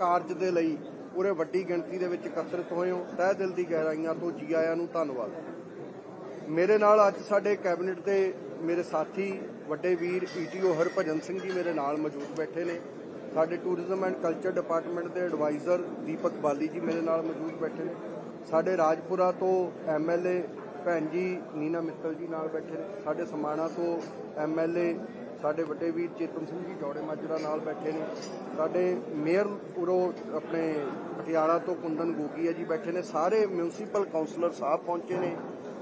ਕਾਰਜ ਦੇ ਲਈ ਪੂਰੇ ਵੱਡੀ ਗਿਣਤੀ ਦੇ ਵਿੱਚ ਇਕੱਤਰਿਤ ਹੋਏ ਹੋ। ਤਹਿ ਦਿਲ ਦੀ ਗਹਿਰਾਈਆਂ ਤੋਂ ਜੀ ਆਇਆਂ ਨੂੰ ਧੰਨਵਾਦ। ਮੇਰੇ ਨਾਲ ਅੱਜ ਸਾਡੇ ਕੈਬਨਿਟ ਦੇ ਮੇਰੇ ਸਾਥੀ, ਵੱਡੇ ਵੀਰ ਈਟੀਓ ਹਰਭਜਨ ਸਿੰਘ ਜੀ ਮੇਰੇ ਨਾਲ ਮੌਜੂਦ ਬੈਠੇ ਨੇ। ਸਾਡੇ ਟੂਰਿਜ਼ਮ ਐਂਡ ਕਲਚਰ ਡਿਪਾਰਟਮੈਂਟ ਦੇ ਐਡਵਾਈਜ਼ਰ ਦੀਪਕ ਬਾਲੀ ਜੀ ਮੇਰੇ ਨਾਲ ਮੌਜੂਦ ਬੈਠੇ ਨੇ। ਸਾਡੇ ਰਾਜਪੁਰਾ ਤੋਂ ਐਮਐਲਏ ਭੈਣ ਜੀ ਨੀਨਾ ਮਿੱਤਲ ਜੀ ਨਾਲ ਬੈਠੇ ਨੇ। ਸਾਡੇ ਸਮਾਣਾ ਤੋਂ ਐਮਐਲਏ ਸਾਡੇ ਵੱਡੇ ਵੀਰ ਚੇਤਨ ਸਿੰਘ ਜੀ ਜੋੜੇ ਮਾਜਰਾ ਨਾਲ ਬੈਠੇ ਨੇ। ਸਾਡੇ ਮੇਅਰ ਉਰੋ ਆਪਣੇ ਪਟਿਆਲਾ ਤੋਂ ਕੁੰਦਨ ਗੋਗੀ ਹੈ ਜੀ ਬੈਠੇ ਨੇ। ਸਾਰੇ ਮਿਊਨਿਸਪਲ ਕਾਉਂਸਲਰ ਸਾਹਿਬ ਪਹੁੰਚੇ ਨੇ।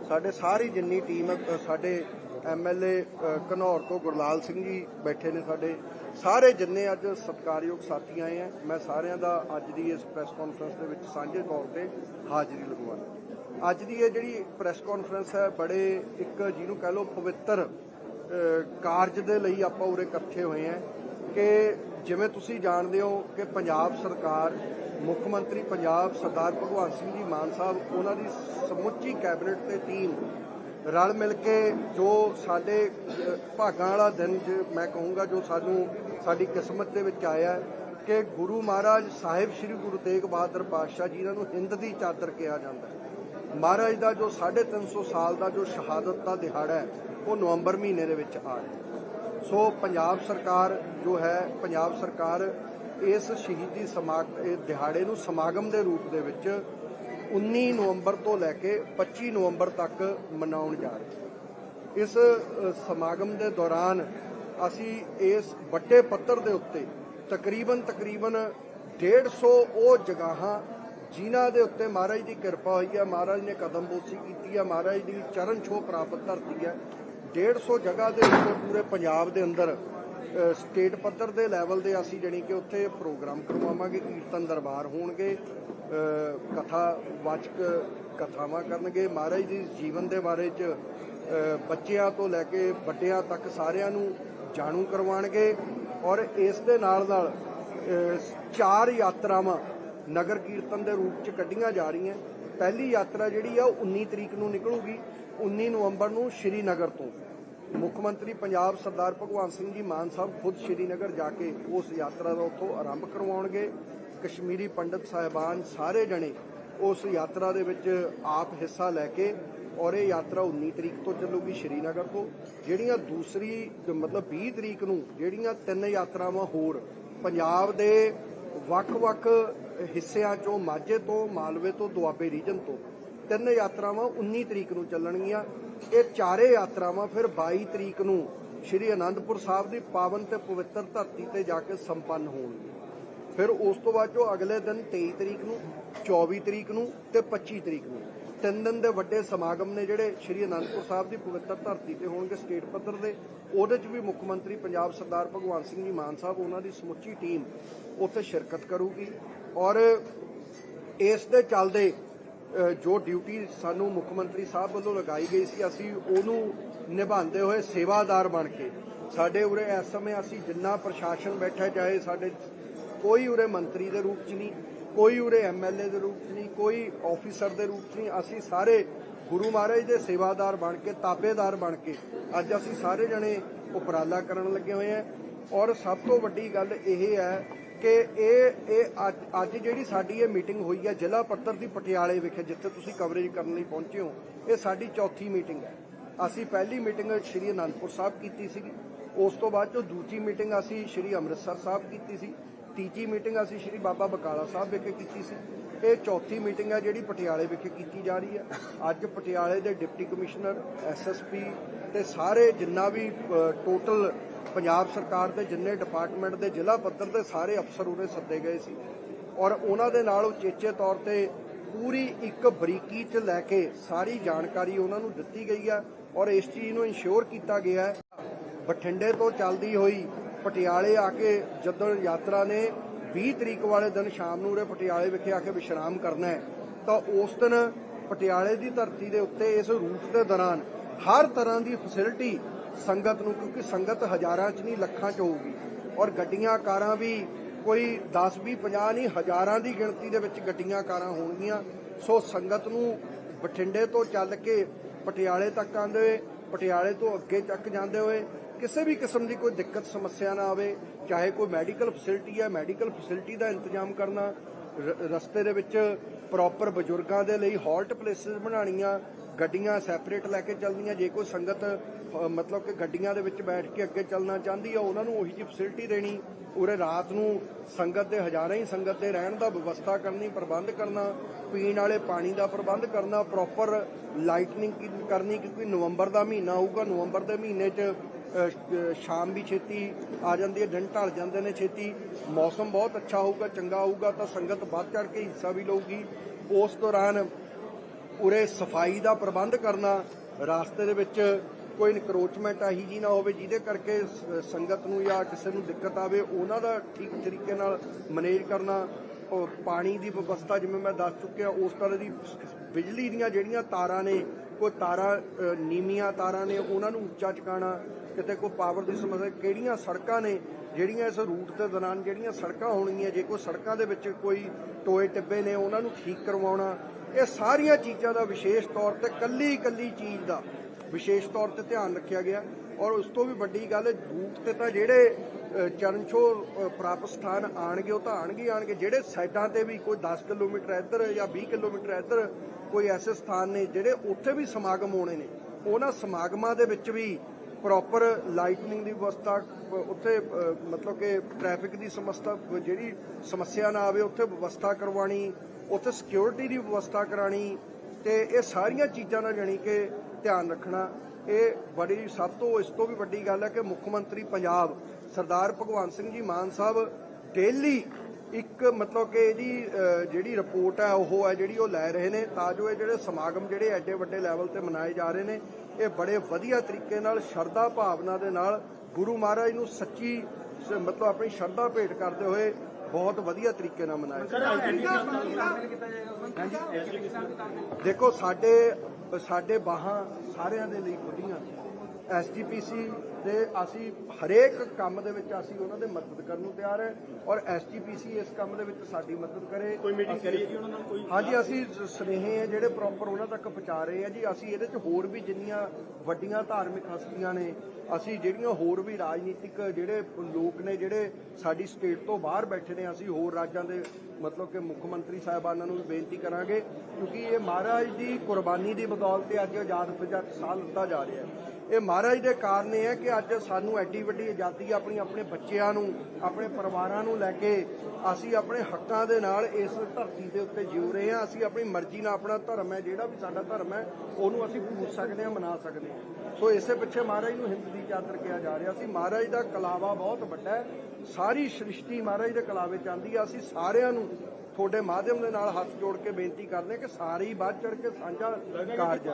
ਸਾਡੇ ਸਾਰੀ ਜਿੰਨੀ ਟੀਮ ਹੈ, ਅ, ਸਾਡੇ ਐਮਐਲਏ ਘਨੌਰ ਤੋਂ ਗੁਰਲਾਲ ਸਿੰਘ ਜੀ ਬੈਠੇ ਨੇ ਸਾਡੇ। ਸਾਰੇ ਜਿੰਨੇ ਅੱਜ ਸਤਿਕਾਰਯੋਗ ਸਾਥੀ ਆਏ ਆ ਮੈਂ ਸਾਰਿਆਂ ਦਾ ਅੱਜ ਦੀ ਇਸ ਪ੍ਰੈਸ ਕਾਨਫਰੰਸ ਦੇ ਵਿੱਚ ਸਾਂਝੇ ਤੌਰ ਤੇ ਹਾਜ਼ਰੀ ਲਗਵਾਉਣਾ ਅੱਜ ਦੀ ਇਹ ਜਿਹੜੀ ਪ੍ਰੈਸ ਕਾਨਫਰੰਸ ਹੈ ਬੜੇ ਇੱਕ ਜਿਹਨੂੰ ਕਹ ਲਓ ਪਵਿੱਤਰ ਕਾਰਜ ਦੇ ਲਈ ਆਪਾਂ ਉਰੇ ਇਕੱਠੇ ਹੋਏ ਆ ਕਿ ਜਿਵੇਂ ਤੁਸੀਂ ਜਾਣਦੇ ਹੋ ਕਿ ਪੰਜਾਬ ਸਰਕਾਰ, ਮੁੱਖ ਮੰਤਰੀ ਪੰਜਾਬ ਸਰਦਾਰ ਭਗਵੰਤ ਸਿੰਘ ਜੀ ਮਾਨ ਸਾਹਿਬ, ਉਹਨਾਂ ਦੀ ਸਮੁੱਚੀ ਕੈਬਨਿਟ ਤੇ ਟੀਮ ਰਲ ਮਿਲ ਕੇ ਜੋ ਸਾਡੇ ਭਾਗਾਂ ਵਾਲਾ ਦਿਨ ਜ ਮੈਂ ਕਹੂੰਗਾ ਜੋ ਸਾਨੂੰ, ਸਾਡੀ ਕਿਸਮਤ ਦੇ ਵਿੱਚ ਆਇਆ ਕਿ ਗੁਰੂ ਮਹਾਰਾਜ ਸਾਹਿਬ ਸ੍ਰੀ ਗੁਰੂ ਤੇਗ ਬਹਾਦਰ ਪਾਤਸ਼ਾਹ ਜੀ ਇਹਨਾਂ ਨੂੰ ਹਿੰਦ ਦੀ ਚਾਦਰ ਕਿਹਾ ਜਾਂਦਾ ਹੈ। ਮਹਾਰਾਜ ਦਾ ਜੋ 350 ਸਾਲ ਦਾ ਜੋ ਸ਼ਹਾਦਤ ਦਾ ਦਿਹਾੜਾ ਹੈ, ਉਹ ਨਵੰਬਰ ਮਹੀਨੇ ਦੇ ਵਿੱਚ ਆ ਰਿਹਾ ਸੋ ਪੰਜਾਬ ਸਰਕਾਰ ਜੋ ਹੈ, ਪੰਜਾਬ ਸਰਕਾਰ ਇਸ ਸ਼ਹੀਦੀ ਸਮਾਗਮ ਦਿਹਾੜੇ ਨੂੰ ਸਮਾਗਮ ਦੇ ਰੂਪ ਦੇ ਵਿੱਚ 19 ਨਵੰਬਰ ਤੋਂ ਲੈ ਕੇ 25 ਨਵੰਬਰ ਤੱਕ ਮਨਾਉਣ ਜਾ ਰਹੀ ਇਸ ਸਮਾਗਮ ਦੇ ਦੌਰਾਨ ਅਸੀਂ ਇਸ ਵੱਡੇ ਪੱਧਰ ਦੇ ਉੱਤੇ ਤਕਰੀਬਨ ਤਕਰੀਬਨ 150 ਉਹ ਜਗ੍ਹਾਵਾਂ ਜਿਨ੍ਹਾਂ ਦੇ ਉੱਤੇ ਮਹਾਰਾਜ ਦੀ ਕਿਰਪਾ ਹੋਈ ਹੈ, ਮਹਾਰਾਜ ਨੇ ਕਦਮ ਬੋਸੀ ਕੀਤੀ ਹੈ, ਮਹਾਰਾਜ ਦੀ ਚਰਨ ਛੋਹ ਪ੍ਰਾਪਤ ਧਰਤੀ ਹੈ। 150 ਜਗ੍ਹਾ ਦੇ ਉੱਤੇ ਪੂਰੇ ਪੰਜਾਬ ਦੇ ਅੰਦਰ ਸਟੇਟ ਪੱਧਰ ਦੇ ਲੈਵਲ ਦੇ ਅਸੀਂ ਜਾਣੀ ਕਿ ਉੱਥੇ ਪ੍ਰੋਗਰਾਮ ਕਰਵਾਵਾਂਗੇ, ਕੀਰਤਨ ਦਰਬਾਰ ਹੋਣਗੇ ਕਥਾ ਵਾਚਕ ਕਥਾਵਾਂ ਕਰਨਗੇ। ਮਹਾਰਾਜ ਦੀ ਜੀਵਨ ਦੇ ਬਾਰੇ ਚ ਬੱਚਿਆਂ ਤੋਂ ਲੈ ਕੇ ਵੱਡਿਆਂ ਤੱਕ ਸਾਰਿਆਂ ਨੂੰ ਜਾਣੂ ਕਰਵਾਉਣਗੇ ਔਰ ਇਸ ਦੇ ਨਾਲ ਨਾਲ ਚਾਰ ਯਾਤਰਾਵਾਂ ਨਗਰ ਕੀਰਤਨ ਦੇ ਰੂਪ ਚ ਕੱਢੀਆਂ ਜਾ ਰਹੀਆਂ। ਪਹਿਲੀ ਯਾਤਰਾ ਜਿਹੜੀ ਆ, ਉਹ 19 ਤਰੀਕ ਨੂੰ ਨਿਕਲੂਗੀ 19 ਨਵੰਬਰ ਨੂੰ ਸ਼੍ਰੀਨਗਰ ਤੋਂ। ਮੁੱਖ ਮੰਤਰੀ ਪੰਜਾਬ ਸਰਦਾਰ ਭਗਵੰਤ ਸਿੰਘ ਜੀ ਮਾਨ ਸਾਹਿਬ ਖੁਦ ਸ਼੍ਰੀਨਗਰ ਜਾ ਕੇ ਉਸ ਯਾਤਰਾ ਦਾ ਉੱਥੋਂ ਆਰੰਭ ਕਰਵਾਉਣਗੇ। ਕਸ਼ਮੀਰੀ ਪੰਡਤ ਸਾਹਿਬਾਨ ਸਾਰੇ ਜਣੇ ਉਸ ਯਾਤਰਾ ਦੇ ਵਿੱਚ ਆਪ ਹਿੱਸਾ ਲੈ ਕੇ ਔਰ ਇਹ ਯਾਤਰਾ 19 ਤਰੀਕ ਤੋਂ ਚੱਲੂਗੀ ਸ਼੍ਰੀਨਗਰ ਤੋਂ। ਜਿਹੜੀਆਂ ਦੂਸਰੀ, ਮਤਲਬ 20 ਤਰੀਕ ਨੂੰ ਜਿਹੜੀਆਂ ਤਿੰਨ ਯਾਤਰਾਵਾਂ ਹੋਰ ਪੰਜਾਬ ਦੇ ਵੱਖ-ਵੱਖ ਹਿੱਸਿਆਂ ਚੋਂ ਮਾਝੇ ਤੋਂ, ਮਾਲਵੇ ਤੋਂ, ਦੁਆਬੇ ਰੀਜਨ ਤੋਂ ਤਿੰਨ ਯਾਤਰਾਵਾਂ 19 ਤਰੀਕ ਨੂੰ ਚੱਲਣਗੀਆਂ। ਇਹ ਚਾਰੇ ਯਾਤਰਾਵਾਂ ਫਿਰ 22 ਤਰੀਕ ਨੂੰ ਸ਼੍ਰੀ ਅਨੰਦਪੁਰ ਸਾਹਿਬ ਦੀ ਪਾਵਨ ਤੇ ਪਵਿੱਤਰ ਧਰਤੀ ਤੇ ਜਾ ਕੇ ਸੰਪੰਨ ਹੋਣਗੀਆਂ ਫਿਰ ਉਸ ਤੋਂ ਬਾਅਦ ਜੋ ਅਗਲੇ ਦਿਨ 23 ਤਰੀਕ ਨੂੰ 24 ਤਰੀਕ ਨੂੰ ਤੇ 25 ਤਰੀਕ ਨੂੰ ਤਿੰਨ ਦਿਨ ਦੇ ਵੱਡੇ ਸਮਾਗਮ ਨੇ ਜਿਹੜੇ ਸ਼੍ਰੀ ਅਨੰਦਪੁਰ ਸਾਹਿਬ ਦੀ ਪਵਿੱਤਰ ਧਰਤੀ ਤੇ ਹੋਣਗੇ ਸਟੇਟ ਪੱਧਰ ਦੇ, ਉਹਦੇ 'ਚ ਵੀ ਮੁੱਖ ਮੰਤਰੀ ਪੰਜਾਬ ਸਰਦਾਰ ਭਗਵੰਤ ਸਿੰਘ ਜੀ ਮਾਨ ਸਾਹਿਬ, ਉਹਨਾਂ ਦੀ ਸਮੁੱਚੀ ਟੀਮ ਉੱਥੇ ਸ਼ਿਰਕਤ ਕਰੂਗੀ ਔਰ ਇਸ ਦੇ ਚੱਲਦੇ ਜੋ ਡਿਊਟੀ ਸਾਨੂੰ ਮੁੱਖ ਮੰਤਰੀ ਸਾਹਿਬ ਵੱਲੋਂ ਲਗਾਈ ਗਈ ਸੀ, ਅਸੀਂ ਉਹਨੂੰ ਨਿਭਾਉਂਦੇ ਹੋਏ ਸੇਵਾਦਾਰ ਬਣ ਕੇ, ਸਾਡੇ ਉਰੇ ਇਸ ਸਮੇਂ ਅਸੀਂ ਜਿੰਨਾ ਪ੍ਰਸ਼ਾਸਨ ਬੈਠਾ, ਚਾਹੇ ਸਾਡੇ ਕੋਈ ਉਰੇ ਮੰਤਰੀ ਦੇ ਰੂਪ 'ਚ ਨਹੀਂ ਕੋਈ ਉਰੇ ਐਮਐਲਏ ਦੇ ਰੂਪ ਨਹੀਂ, ਕੋਈ ਆਫੀਸਰ ਦੇ ਰੂਪ ਨਹੀਂ। ਅਸੀਂ ਸਾਰੇ ਗੁਰੂ ਮਹਾਰਾਜ ਦੇ ਸੇਵਾਦਾਰ ਬਣ ਕੇ, ਤਾਬੇਦਾਰ ਬਣ ਕੇ ਅੱਜ ਅਸੀਂ ਸਾਰੇ ਜਣੇ ਉਪਰਾਲਾ ਕਰਨ ਲੱਗੇ ਹੋਏ ਹਾਂ। ਔਰ ਸਭ ਤੋਂ ਵੱਡੀ ਗੱਲ ਇਹ ਹੈ ਕਿ ਇਹ ਇਹ ਅੱਜ ਜਿਹੜੀ ਸਾਡੀ ਇਹ ਮੀਟਿੰਗ ਹੋਈ ਹੈ, ਜ਼ਿਲ੍ਹਾ ਪੱਤਰ ਦੀ ਪਟਿਆਲੇ ਵਿਖੇ, ਜਿੱਥੇ ਤੁਸੀਂ ਕਵਰੇਜ ਕਰਨ ਲਈ ਪਹੁੰਚੇ ਹੋ, ਇਹ ਸਾਡੀ ਚੌਥੀ ਮੀਟਿੰਗ ਹੈ। ਅਸੀਂ ਪਹਿਲੀ ਮੀਟਿੰਗ ਸ਼੍ਰੀ ਅਨੰਦਪੁਰ ਸਾਹਿਬ ਕੀਤੀ ਸੀਗੀ। ਉਸ ਤੋਂ ਬਾਅਦ ਜੋ ਦੂਜੀ ਮੀਟਿੰਗ ਅਸੀਂ ਸ਼੍ਰੀ ਅੰਮ੍ਰਿਤਸਰ ਸਾਹਿਬ ਕੀਤੀ ਸੀ। ਤੀਜੀ ਮੀਟਿੰਗ ਅਸੀਂ ਸ਼੍ਰੀ ਬਾਬਾ ਬਕਾਲਾ ਸਾਹਿਬ ਵਿਖੇ ਕੀਤੀ ਸੀ। ਇਹ ਚੌਥੀ ਮੀਟਿੰਗ ਹੈ ਜਿਹੜੀ ਪਟਿਆਲੇ ਵਿਖੇ ਕੀਤੀ ਜਾ ਰਹੀ ਹੈ ਅੱਜ ਪਟਿਆਲੇ ਦੇ ਡਿਪਟੀ ਕਮਿਸ਼ਨਰ ਐਸਐਸਪੀ ਤੇ ਸਾਰੇ ਜਿੰਨਾ ਵੀ ਟੋਟਲ ਪੰਜਾਬ ਸਰਕਾਰ ਦੇ ਜਿੰਨੇ ਡਿਪਾਰਟਮੈਂਟ ਦੇ ਜ਼ਿਲ੍ਹਾ ਪੱਧਰ ਦੇ ਸਾਰੇ ਅਫਸਰ ਉਰੇ ਸੱਦੇ ਗਏ ਸੀ। ਔਰ ਉਹਨਾਂ ਦੇ ਨਾਲ ਉਚੇਚੇ ਤੌਰ ਤੇ ਪੂਰੀ ਇੱਕ ਬਰੀਕੀ 'ਚ ਲੈ ਕੇ ਸਾਰੀ ਜਾਣਕਾਰੀ ਉਹਨਾਂ ਨੂੰ ਦਿੱਤੀ ਗਈ ਹੈ ਔਰ ਇਸ ਚੀਜ਼ ਨੂੰ ਇਨਸ਼ੋਰ ਕੀਤਾ ਗਿਆ ਹੈ। ਬਠਿੰਡੇ ਤੋਂ ਚੱਲਦੀ ਹੋਈ ਪਟਿਆਲੇ ਆ ਕੇ ਜਦੋਂ ਯਾਤਰਾ ਨੇ 20 ਤਰੀਕ ਵਾਲੇ ਦਿਨ ਸ਼ਾਮ ਨੂੰ ਉਰੇ ਪਟਿਆਲੇ ਵਿਖੇ ਆ ਕੇ ਵਿਸ਼ਰਾਮ ਕਰਨਾ ਹੈ, ਤਾਂ ਉਸ ਦਿਨ ਪਟਿਆਲੇ ਦੀ ਧਰਤੀ ਦੇ ਉੱਤੇ ਇਸ ਰੂਟ ਦੇ ਦੌਰਾਨ ਹਰ ਤਰ੍ਹਾਂ ਦੀ ਫੈਸਿਲਿਟੀ ਸੰਗਤ ਨੂੰ, ਕਿਉਂਕਿ ਸੰਗਤ ਹਜ਼ਾਰਾਂ 'ਚ ਨਹੀਂ, ਲੱਖਾਂ 'ਚ ਹੋਊਗੀ। ਔਰ ਗੱਡੀਆਂ, ਕਾਰਾਂ ਵੀ ਕੋਈ 10 20 50 ਨਹੀਂ, ਹਜ਼ਾਰਾਂ ਦੀ ਗਿਣਤੀ ਦੇ ਵਿੱਚ ਗੱਡੀਆਂ, ਕਾਰਾਂ ਹੋਣਗੀਆਂ। ਸੋ ਸੰਗਤ ਨੂੰ ਬਠਿੰਡੇ ਤੋਂ ਚੱਲ ਕੇ ਪਟਿਆਲੇ ਤੱਕ ਆਉਂਦੇ ਹੋਏ, ਪਟਿਆਲੇ ਤੋਂ ਅੱਗੇ ਚੱਕ ਜਾਂਦੇ ਹੋਏ ਕਿਸੇ ਵੀ ਕਿਸਮ ਦੀ ਕੋਈ ਦਿੱਕਤ, ਸਮੱਸਿਆ ਨਾ ਆਵੇ, ਚਾਹੇ ਕੋਈ ਮੈਡੀਕਲ ਫੈਸਿਲਿਟੀ ਹੈ ਮੈਡੀਕਲ ਫੈਸਿਲਿਟੀ ਦਾ ਇੰਤਜ਼ਾਮ ਕਰਨਾ, ਰ- ਰਸਤੇ ਦੇ ਵਿੱਚ ਪ੍ਰੋਪਰ ਬਜ਼ੁਰਗਾਂ ਦੇ ਲਈ ਹਾਲਟ ਪਲੇਸਿਸ ਬਣਾਉਣੀਆਂ, ਗੱਡੀਆਂ ਸੈਪਰੇਟ ਲੈ ਕੇ ਚੱਲਣੀਆਂ, ਜੇ ਕੋਈ ਸੰਗਤ ਮਤਲਬ ਕਿ ਗੱਡੀਆਂ ਦੇ ਵਿੱਚ ਬੈਠ ਕੇ ਅੱਗੇ ਚੱਲਣਾ ਚਾਹੁੰਦੀ ਆ, ਉਹਨਾਂ ਨੂੰ ਉਹੀ ਜਿਹੀ ਫੈਸਿਲਿਟੀ ਦੇਣੀ, ਉਰੇ ਰਾਤ ਨੂੰ ਸੰਗਤ ਦੇ ਹਜ਼ਾਰਾਂ ਹੀ ਸੰਗਤ ਦੇ ਰਹਿਣ ਦਾ ਵਿਵਸਥਾ ਕਰਨੀ, ਪ੍ਰਬੰਧ ਕਰਨਾ, ਪੀਣ ਵਾਲੇ ਪਾਣੀ ਦਾ ਪ੍ਰਬੰਧ ਕਰਨਾ ਪ੍ਰੋਪਰ ਲਾਈਟਨਿੰਗ ਕਰਨੀ, ਕਿਉਂਕਿ ਨਵੰਬਰ ਦਾ ਮਹੀਨਾ ਹੋਊਗਾ ਨਵੰਬਰ ਦੇ ਮਹੀਨੇ 'ਚ ਸ਼ਾਮ ਵੀ ਛੇਤੀ ਆ ਜਾਂਦੀ ਹੈ, ਦਿਨ ਢਲ ਜਾਂਦੇ ਨੇ ਛੇਤੀ। ਮੌਸਮ ਬਹੁਤ ਅੱਛਾ ਹੋਊਗਾ, ਚੰਗਾ ਹੋਊਗਾ, ਤਾਂ ਸੰਗਤ ਵੱਧ ਚੜ ਕੇ ਹਿੱਸਾ ਵੀ ਲਊਗੀ। ਉਸ ਦੌਰਾਨ ਉਰੇ ਸਫ਼ਾਈ ਦਾ ਪ੍ਰਬੰਧ ਕਰਨਾ, ਰਾਸਤੇ ਦੇ ਵਿੱਚ ਕੋਈ ਇਨਕਰੋਚਮੈਂਟ ਆਹੀ ਜੀ ਨਾ ਹੋਵੇ, ਜਿਹਦੇ ਕਰਕੇ ਸੰਗਤ ਨੂੰ ਜਾਂ ਕਿਸੇ ਨੂੰ ਦਿੱਕਤ ਆਵੇ, ਉਹਨਾਂ ਦਾ ਠੀਕ ਤਰੀਕੇ ਨਾਲ ਮੈਨੇਜ ਕਰਨਾ ਪਾਣੀ ਦੀ ਵਿਵਸਥਾ ਜਿਵੇਂ ਮੈਂ ਦੱਸ ਚੁੱਕਿਆ ਉਸ ਤਰ੍ਹਾਂ ਦੀ ਬਿਜਲੀ ਦੀਆਂ ਜਿਹੜੀਆਂ ਤਾਰਾਂ ਨੇ ਕੋਈ ਤਾਰਾਂ ਅ, ਨੀਵੀਆਂ ਤਾਰਾਂ ਨੇ ਉਹਨਾਂ ਨੂੰ ਉੱਚਾ ਚੁਕਾਉਣਾ ਕਿਤੇ ਕੋਈ ਪਾਵਰ ਦੀ ਸਮੱਸਿਆ ਕਿਹੜੀਆਂ ਸੜਕਾਂ ਨੇ ਜਿਹੜੀਆਂ ਇਸ ਰੂਟ ਦੇ ਦੌਰਾਨ ਜਿਹੜੀਆਂ ਸੜਕਾਂ ਹੋਣਗੀਆਂ ਜੇ ਕੋਈ ਸੜਕਾਂ ਦੇ ਵਿੱਚ ਕੋਈ ਟੋਏ ਟਿੱਬੇ ਨੇ ਉਹਨਾਂ ਨੂੰ ਠੀਕ ਕਰਵਾਉਣਾ ਇਹ ਸਾਰੀਆਂ ਚੀਜ਼ਾਂ ਦਾ ਵਿਸ਼ੇਸ਼ ਤੌਰ ਤੇ ਕੱਲੀ ਕੱਲੀ ਚੀਜ਼ ਦਾ ਵਿਸ਼ੇਸ਼ ਤੌਰ ਤੇ ਧਿਆਨ ਰੱਖਿਆ ਗਿਆ। ਔਰ ਉਸ ਤੋਂ ਵੀ ਵੱਡੀ ਗੱਲ ਹੈ ਰੂਟ ਤੇ ਤਾਂ ਜਿਹੜੇ ਅ, ਚਰਨ ਛੋਹ ਪ੍ਰਾਪਤ ਸਥਾਨ ਆਣਗੇ ਉਹ ਤਾਂ ਆਣਗੇ ਹੀ ਆਣਗੇ। ਜਿਹੜੇ ਸਾਈਡਾਂ ਤੇ ਵੀ ਕੋਈ 10 ਕਿਲੋਮੀਟਰ ਇੱਧਰ ਜਾਂ 20 ਕਿਲੋਮੀਟਰ ਇੱਧਰ ਕੋਈ ਐਸੇ ਸਥਾਨ ਨੇ ਜਿਹੜੇ ਉੱਥੇ ਵੀ ਸਮਾਗਮ ਹੋਣੇ ਨੇ ਉਹਨਾਂ ਸਮਾਗਮਾਂ ਦੇ ਵਿੱਚ ਵੀ ਪ੍ਰੋਪਰ ਲਾਈਟਨਿੰਗ ਦੀ ਵਿਵਸਥਾ ਉੱਥੇ ਮਤਲਬ ਕਿ ਟ੍ਰੈਫਿਕ ਦੀ ਸਮੱਸਿਆ ਜਿਹੜੀ ਸਮੱਸਿਆ ਨਾ ਆਵੇ ਉੱਥੇ ਵਿਵਸਥਾ ਕਰਵਾਣੀ ਉੱਥੇ ਸਿਕਿਉਰਿਟੀ ਦੀ ਵਿਵਸਥਾ ਕਰਾਣੀ ਤੇ ਇਹ ਸਾਰੀਆਂ ਚੀਜ਼ਾਂ ਦਾ ਜਾਣੀ ਕਿ ਧਿਆਨ ਰੱਖਣਾ। ਇਹ ਬੜੀ ਸਭ ਤੋਂ ਇਸ ਤੋਂ ਵੀ ਵੱਡੀ ਗੱਲ ਹੈ ਕਿ ਮੁੱਖ ਮੰਤਰੀ ਪੰਜਾਬ ਸਰਦਾਰ ਭਗਵੰਤ ਸਿੰਘ ਜੀ ਮਾਨ ਸਾਹਿਬ ਡੇਲੀ ਇੱਕ ਮਤਲਬ ਕਿ ਇਹਦੀ ਜਿਹੜੀ ਰਿਪੋਰਟ ਹੈ, ਉਹ ਹੈ ਜਿਹੜੀ ਉਹ ਲੈ ਰਹੇ ਨੇ, ਤਾਂ ਜੋ ਇਹ ਜਿਹੜੇ ਸਮਾਗਮ ਜਿਹੜੇ ਐਡੇ ਵੱਡੇ ਲੈਵਲ ਤੇ ਮਨਾਏ ਜਾ ਰਹੇ ਨੇ, ਇਹ ਬੜੇ ਵਧੀਆ ਤਰੀਕੇ ਨਾਲ ਸ਼ਰਧਾ ਭਾਵਨਾ ਦੇ ਨਾਲ ਗੁਰੂ ਮਹਾਰਾਜ ਨੂੰ ਸੱਚੀ ਮਤਲਬ ਆਪਣੀ ਸ਼ਰਧਾ ਭੇਟ ਕਰਦੇ ਹੋਏ ਬਹੁਤ ਵਧੀਆ ਤਰੀਕੇ ਨਾਲ ਮਨਾਏ ਦੇਖੋ, ਸਾਡੇ ਸਾਡੇ ਬਾਹਾਂ ਸਾਰਿਆਂ ਦੇ ਲਈ ਖੁੱਲੀਆਂ ਐਸਜੀਪੀਸੀ ਦੇ ਅਸੀਂ ਹਰੇਕ ਕੰਮ ਦੇ ਵਿੱਚ ਅਸੀਂ ਉਹਨਾਂ ਦੇ ਮਦਦ ਕਰਨ ਨੂੰ ਤਿਆਰ ਹੈ ਔਰ ਐਸਜੀਪੀਸੀ ਇਸ ਕੰਮ ਦੇ ਵਿੱਚ ਸਾਡੀ ਮਦਦ ਕਰੇ। ਕੋਈ ਮੀਟਿੰਗ ਕਰੀ ਜੀ ਉਹਨਾਂ ਨਾਲ? ਕੋਈ ਹਾਂਜੀ ਅਸੀਂ ਸੁਨੇਹੇ ਆ ਜਿਹੜੇ ਪ੍ਰੋਪਰ ਉਹਨਾਂ ਤੱਕ ਪਹੁੰਚਾ ਰਹੇ ਆ ਜੀ। ਅਸੀਂ ਇਹਦੇ 'ਚ ਹੋਰ ਵੀ ਜਿੰਨੀਆਂ ਵੱਡੀਆਂ ਧਾਰਮਿਕ ਹਸਤੀਆਂ ਨੇ ਅਸੀਂ ਜਿਹੜੀਆਂ ਹੋਰ ਵੀ ਰਾਜਨੀਤਿਕ ਜਿਹੜੇ ਲੋਕ ਨੇ ਜਿਹੜੇ ਸਾਡੀ ਸਟੇਟ ਤੋਂ ਬਾਹਰ ਬੈਠੇ ਨੇ ਅਸੀਂ ਹੋਰ ਰਾਜਾਂ ਦੇ ਮਤਲਬ ਕਿ ਮੁੱਖ ਮੰਤਰੀ ਸਾਹਿਬਾਨਾਂ ਨੂੰ ਵੀ ਬੇਨਤੀ ਕਰਾਂਗੇ ਕਿਉਂਕਿ ਇਹ ਮਹਾਰਾਜ ਦੀ ਕੁਰਬਾਨੀ ਦੀ ਬਦੌਲਤ ਅੱਜ ਆਜ਼ਾਦ ਪੰਜਾਬ ਸਾਲ ਦਿੱਤਾ ਜਾ ਰਿਹਾ ਹੈ। ਇਹ ਮਹਾਰਾਜ ਦੇ ਕਾਰਨ ਇਹ ਹੈ ਕਿ ਅੱਜ ਸਾਨੂੰ ਐਡੀ ਵੱਡੀ ਆਜ਼ਾਦੀ ਆਪਣੀ, ਆਪਣੇ ਬੱਚਿਆਂ ਨੂੰ, ਆਪਣੇ ਪਰਿਵਾਰਾਂ ਨੂੰ ਲੈ ਕੇ ਅਸੀਂ ਆਪਣੇ ਹੱਕਾਂ ਦੇ ਨਾਲ ਇਸ ਧਰਤੀ ਦੇ ਉੱਤੇ ਜਿਉ ਰਹੇ ਹਾਂ। ਅਸੀਂ ਆਪਣੀ ਮਰਜ਼ੀ ਨਾਲ ਆਪਣਾ ਧਰਮ ਹੈ ਜਿਹੜਾ ਵੀ ਸਾਡਾ ਧਰਮ ਹੈ ਉਹਨੂੰ ਅਸੀਂ ਪੂਜ ਸਕਦੇ ਹਾਂ ਮਨਾ ਸਕਦੇ ਹਾਂ। ਸੋ ਇਸੇ ਪਿੱਛੇ ਮਹਾਰਾਜ ਨੂੰ ਹਿੰਦ ਦੀ ਚਾਦਰ ਕਿਹਾ ਜਾ ਰਿਹਾ। ਸੀ ਮਹਾਰਾਜ ਦਾ ਕਲਾਵਾ ਬਹੁਤ ਵੱਡਾ ਹੈ। ਸਾਰੀ ਸ੍ਰਿਸ਼ਟੀ ਮਹਾਰਾਜ ਦੇ ਕਲਾਵੇ ਚ ਆਂਦੀ ਆ। ਅਸੀਂ ਸਾਰਿਆਂ ਨੂੰ ਤੁਹਾਡੇ ਮਾਧਿਅਮ ਦੇ ਨਾਲ ਹੱਥ ਜੋੜ ਕੇ ਬੇਨਤੀ ਕਰਦੇ ਹਾਂ ਕਿ ਸਾਰੇ ਹੀ ਵੱਧ ਚੜ ਕੇ ਸਾਂਝਾ ਕਾਰਜ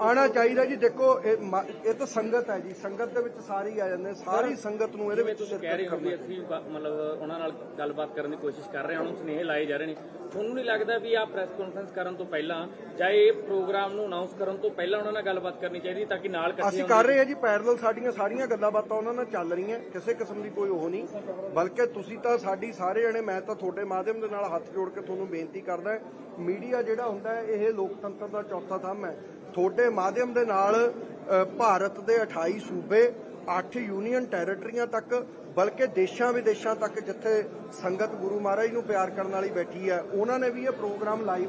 ਆਣਾ ਚਾਹੀਦਾ ਜੀ। ਦੇਖੋ ਇਹ ਤਾਂ ਸੰਗਤ ਹੈ ਜੀ। ਸੰਗਤ ਦੇ ਵਿੱਚ ਸਾਰੇ ਹੀ ਆ ਜਾਂਦੇ। ਸਾਰੀ ਸੰਗਤ ਨੂੰ ਇਹਦੇ ਵਿੱਚ ਕਹਿ ਰਹੇ ਹੋ ਅਸੀਂ ਮਤਲਬ ਉਹਨਾਂ ਨਾਲ ਗੱਲਬਾਤ ਕਰਨ ਦੀ ਕੋਸ਼ਿਸ਼ ਕਰ ਰਹੇ ਹਾਂ ਉਹਨਾਂ ਨੂੰ ਸੁਨੇਹੇ ਲਾਏ ਜਾ ਰਹੇ ਨੇ। ਤੁਹਾਨੂੰ ਨਹੀਂ ਲੱਗਦਾ ਵੀ ਆਹ ਪ੍ਰੈਸ ਕਾਨਫਰੰਸ ਕਰਨ ਤੋਂ ਪਹਿਲਾਂ ਚਾਹੇ ਇਹ ਪ੍ਰੋਗਰਾਮ ਨੂੰ ਅਨਾਉਂਸ ਕਰਨ ਤੋਂ ਪਹਿਲਾਂ ਉਹਨਾਂ ਨਾਲ ਗੱਲਬਾਤ ਕਰਨੀ ਚਾਹੀਦੀ ਤਾਂ ਕਿ ਨਾਲ ਇਕੱਠੇ ਅਸੀਂ ਕਰ ਰਹੇ ਹਾਂ ਜੀ ਪੈਰਲਲ ਸਾਡੀਆਂ ਸਾਰੀਆਂ ਗੱਲਾਂ ਬਾਤਾਂ ਉਹਨਾਂ ਨਾਲ ਚੱਲ ਰਹੀਆਂ ਕਿਸੇ ਕਿਸਮ ਦੀ ਕੋਈ ਉਹ ਨਹੀਂ। ਬਲਕਿ ਤੁਸੀਂ ਤਾਂ ਸਾਡੀ ਸਾਰੇ ਜਣੇ ਮੈਂ ਤਾਂ ਤੁਹਾਡੇ ਮਾਧਿਅਮ ਦੇ ਨਾਲ ਹੱਥ ਜੋੜ ਕੇ ਤੁਹਾਨੂੰ ਬੇਨਤੀ ਕਰਦਾ ਮੀਡੀਆ ਜਿਹੜਾ ਹੁੰਦਾ ਇਹ ਲੋਕਤੰਤਰ ਦਾ ਚੌਥਾ ਥੰਮ ਹੈ। ਤੁਹਾਡੇ ਮਾਧਿਅਮ ਦੇ ਨਾਲ ਭਾਰਤ ਦੇ 28 ਸੂਬੇ 8 ਯੂਨੀਅਨ ਟੈਰੀਟਰੀਆਂ ਤੱਕ, ਬਲਕਿ ਦੇਸ਼ਾਂ ਵਿਦੇਸ਼ਾਂ ਤੱਕ ਜਿੱਥੇ ਸੰਗਤ ਗੁਰੂ ਮਹਾਰਾਜ ਨੂੰ ਪਿਆਰ ਕਰਨ ਵਾਲੀ ਬੈਠੀ ਹੈ, ਉਹਨਾਂ ਨੇ ਵੀ ਇਹ ਪ੍ਰੋਗਰਾਮ ਲਾਈਵ